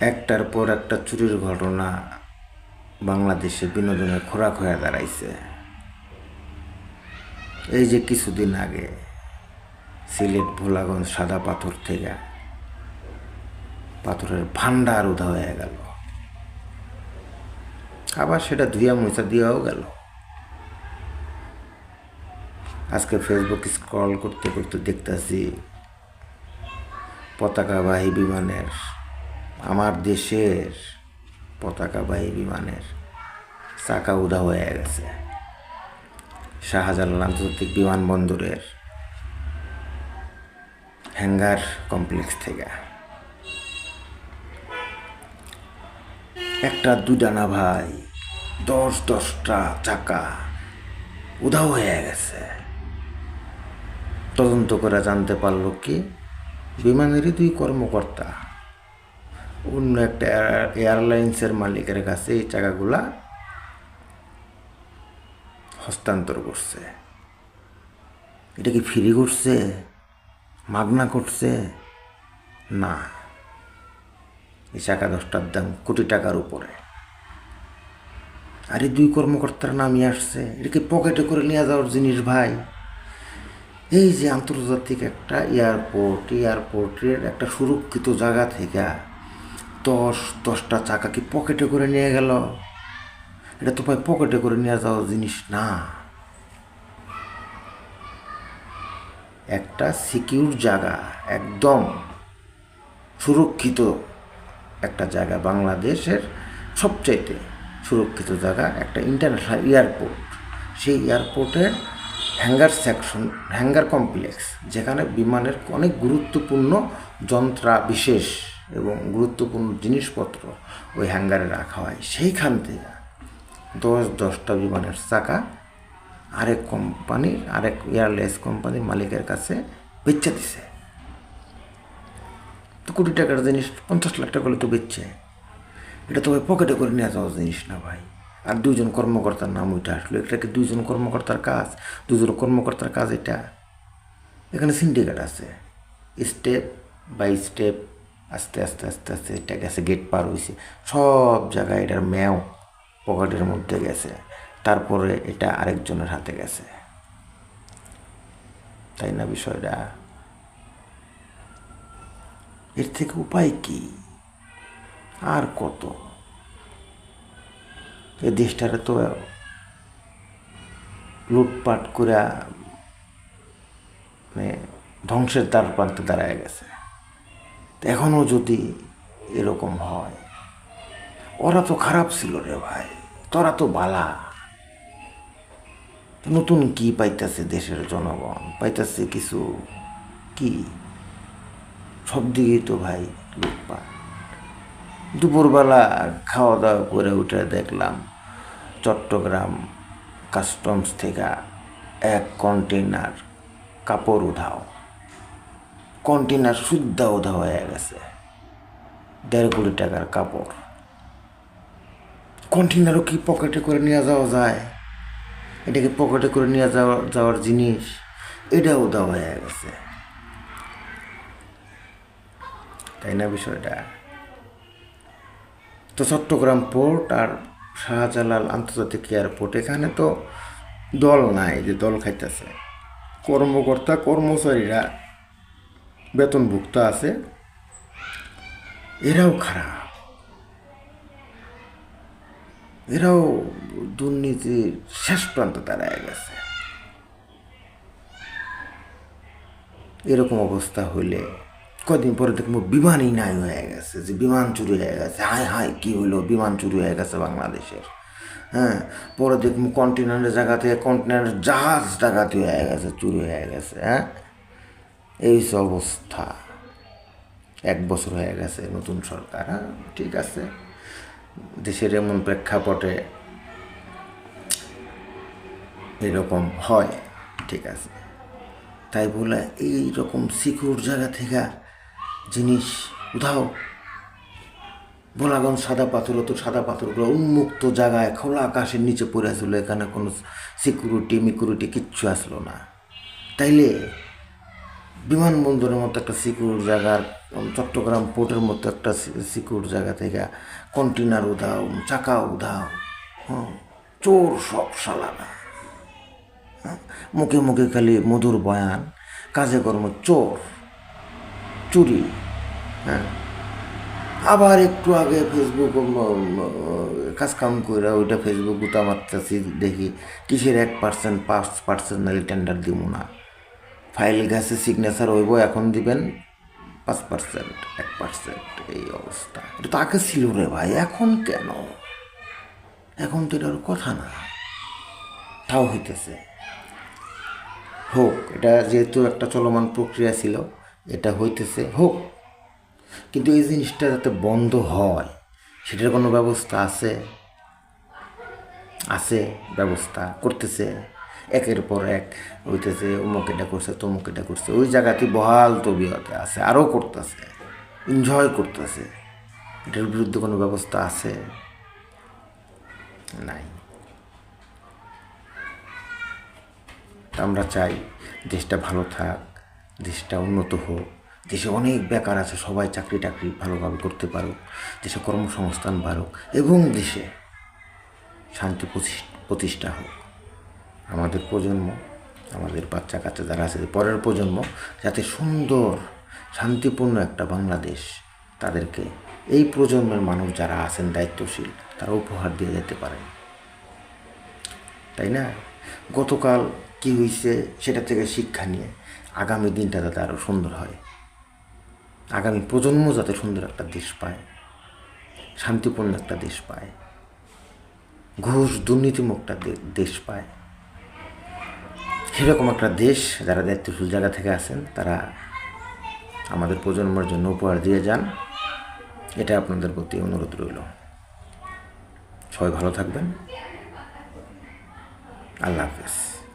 একটার পর একটা চুরির ঘটনা বাংলাদেশে বিনোদনের খোরাক হয়ে দাঁড়াইছে। এই যে কিছুদিন আগে সিলেট, ভোলাগঞ্জ সাদা পাথর থেকে পাথরের ভান্ডার উধা হয়ে গেল। আবার সেটা ধুইয়া মুছা দিয়েও গেল। আজকে ফেসবুক স্ক্রল করতে করতে দেখতেছি পতাকাবাহী বিমানের আমার দেশের পতাকাবাহী বিমানের চাকা উদা হয়ে গেছে। শাহজালাল আন্তর্জাতিক বিমানবন্দরের হ্যাঙ্গার কমপ্লেক্স থেকে। একটা দুটা না ভাই দশ দশটা চাকা উধাও হয়ে গেছে। তদন্ত করে জানতে পারল কি, বিমানেরই দুই কর্মকর্তা অন্য একটা এয়ারলাইন্সের মালিকের কাছে এই চাকাগুলা হস্তান্তর করছে। এটা কি ফ্রি করছে? মাগনা করছে? না। এই চাকা দশটার দাম কোটি টাকার উপরে। আর দুই কর্মকর্তার নামই আসছে। এটাকে পকেটে করে নিয়ে যাওয়ার জিনিস ভাই? এই যে আন্তর্জাতিক একটা এয়ারপোর্ট, এয়ারপোর্টের একটা সুরক্ষিত জায়গা থেকে দশ, দশটা চাকা কি পকেটে করে নিয়ে গেল? এটা তো ভাই পকেটে করে নিয়ে যাওয়ার জিনিস না। একটা সিকিউর জায়গা, একদম সুরক্ষিত একটা জায়গা বাংলাদেশের সবচাইতে সুরক্ষিত জায়গা, একটা ইন্টারন্যাশনাল এয়ারপোর্ট সেই এয়ারপোর্টের হ্যাঙ্গার সেকশন হ্যাঙ্গার কমপ্লেক্স যেখানে বিমানের অনেক গুরুত্বপূর্ণ যন্ত্রা বিশেষ এবং গুরুত্বপূর্ণ জিনিসপত্র ওই হ্যাঙ্গারে রাখা হয়। সেইখান থেকে দশ, দশটা বিমানের চাকা আরেক কোম্পানির, আরেক এয়ারলাইন্স কোম্পানির মালিকের কাছে বেচে দিছে। তো কোটি টাকার জিনিস, পঞ্চাশ লাখ টাকা তো বেচছে। এটা তো ভাই পকেটে করে নিয়ে যাওয়া জিনিস না ভাই। আর দুজন কর্মকর্তার নাম ওইটা আসলো। এটা কি দুজন কর্মকর্তার কাজ? দুজন কর্মকর্তার কাজ এটা। এখানে সিন্ডিকেট আছে। স্টেপ বাই স্টেপ আস্তে আস্তে আস্তে আস্তে, এটা গেছে গেট পার হয়েছে সব জায়গায় এটার ম্যাও পকেটের মধ্যে গেছে। তারপরে এটা আরেকজনের হাতে গেছে। তাই না বিষয়টা? এর থেকে উপায় কি? আর কত? এ দেশটারে তো লুটপাট করে মানে ধ্বংসের দ্বার প্রান্তে দাঁড়ায় গেছে। এখনও যদি এরকম হয়, ওরা তো খারাপ ছিল রে ভাই, তোরা তো বালা। নতুন কি পাইতেছে দেশের জনগণ? পাইতেছে কিছু কি? সব দিকেই তো ভাই লুটপাট। দুপুরবেলা খাওয়া দাওয়া করে উঠে দেখলাম চট্টগ্রাম কাস্টমস থেকে এক কন্টেনার কাপড় উধাও। কন্টেনার শুদ্ধ উধা হয়ে গেছে। দেড় কোটি টাকার কাপড়। কন্টেনারও কি পকেটে করে নিয়ে যাওয়া যায়? এটাকে পকেটে করে নিয়ে যাওয়া, যাওয়ার জিনিস? এটাও দেওয়া হয়ে গেছে। তাই না বিষয়টা? তো চট্টগ্রাম পোর্ট আর শাহজালাল আন্তর্জাতিক এয়ারপোর্ট এখানে তো দল নাই যে দল খাইতেছে। কর্মকর্তা, কর্মচারীরা বেতনভুক্ত আছে, এরাও খারাপ। এরাও দুর্নীতির শেষ প্রান্ত দাঁড়ায় গেছে। এরকম অবস্থা হইলে কদিন পরে দেখব বিমানই নাই হয়ে গেছে, যে বিমান চুরি হয়ে গেছে। হায় হায়, কি হইল বিমান চুরি হয়ে গেছে বাংলাদেশের। হ্যাঁ পরে দেখব কন্টেনারের জায়গা থেকে জাহাজ ডাকাতি হয়ে গেছে, চুরি হয়ে গেছে হ্যাঁ? এই অবস্থা। এক বছর হয়ে গেছে নতুন সরকার হ্যাঁ? ঠিক আছে। দেশের এমন প্রেক্ষাপটে এরকম হয়, ঠিক আছে। তাই বলে এই রকম সিকিউর জায়গা থেকে জিনিস উধাও। বোলাগঞ্জ সাদা পাথর তো সাদা পাথরগুলো উন্মুক্ত জায়গায় খোলা আকাশের নিচে পড়ে আসলো, এখানে কোনো সিকিউরিটি মিকিউরিটি কিচ্ছু আসলো না। তাইলে বিমানবন্দরের মতো একটা সিকিউর জায়গার চট্টগ্রাম পোর্টের মতো একটা সিকিউর জায়গা থেকে কন্টেনার উধাও চাকা উধাও হ্যাঁ চোর সব সালানা মুখে মুখে খালি মধুর বয়ান, কাজে কর্ম চোর, চুরি হ্যাঁ। আবার একটু আগে ফেসবুক কাজ কাম করে ওইটা ফেসবুক উতা মারতেছি দেখি কিসের এক পার্সেন্ট পাঁচ পার্সেন্ট টেন্ডার দিব না। ফাইল গেছে সিগনেচার হইব, এখন দিবেন পাঁচ পার্সেন্ট এক পার্সেন্ট এই অবস্থা। এটা তো আগে ছিল রে ভাই, এখন কেন? এখন তো এটার কথা না। তাও হইতেছে। হোক, এটা যেহেতু একটা চলমান প্রক্রিয়া ছিল, এটা হইতেছে, হোক। কিন্তু এই জিনিসটা যাতে বন্ধ হয়, সেটার কোনো ব্যবস্থা আছে? আছে, ব্যবস্থা করতেছে। একের পর এক হইতেছে অমুক এটা করছে, তমুক এটা করছে। ওই জায়গাতে বহাল তবিয়তে আছে, আরও করতেছে এনজয় করতেছে। এটার বিরুদ্ধে কোনো ব্যবস্থা আছে? নাই। আমরা চাই, দেশটা ভালো থাক, দেশটা উন্নত হোক, দেশে অনেক বেকার আছে, সবাই চাকরি টাকরি ভালোভাবে করতে পারুক, দেশে কর্মসংস্থান বাড়ুক, এবং দেশে শান্তি প্রতিষ- প্রতিষ্ঠা হোক। আমাদের প্রজন্ম, আমাদের বাচ্চা কাচ্চা যারা আছে, পরের প্রজন্ম, যাতে সুন্দর, শান্তিপূর্ণ একটা বাংলাদেশ তাদেরকে এই প্রজন্মের মানুষ যারা আছেন দায়িত্বশীল, তারা উপহার দিয়ে যেতে পারেন। তাই না? গতকাল কি হয়েছে সেটা থেকে শিক্ষা নিয়ে আগামী দিনটা যাতে আরও সুন্দর হয়। আগামী প্রজন্ম যাতে সুন্দর একটা দেশ পায়, শান্তিপূর্ণ একটা দেশ পায়, ঘুষ দুর্নীতিমুক্ত দেশ পায়। সেরকম একটা দেশ যারা দায়িত্বশীল জায়গা থেকে আসেন তারা আমাদের প্রজন্মের জন্য উপহার দিয়ে যান। এটা আপনাদের প্রতি অনুরোধ রইল। সবাই ভালো থাকবেন। আল্লাহ হাফেজ।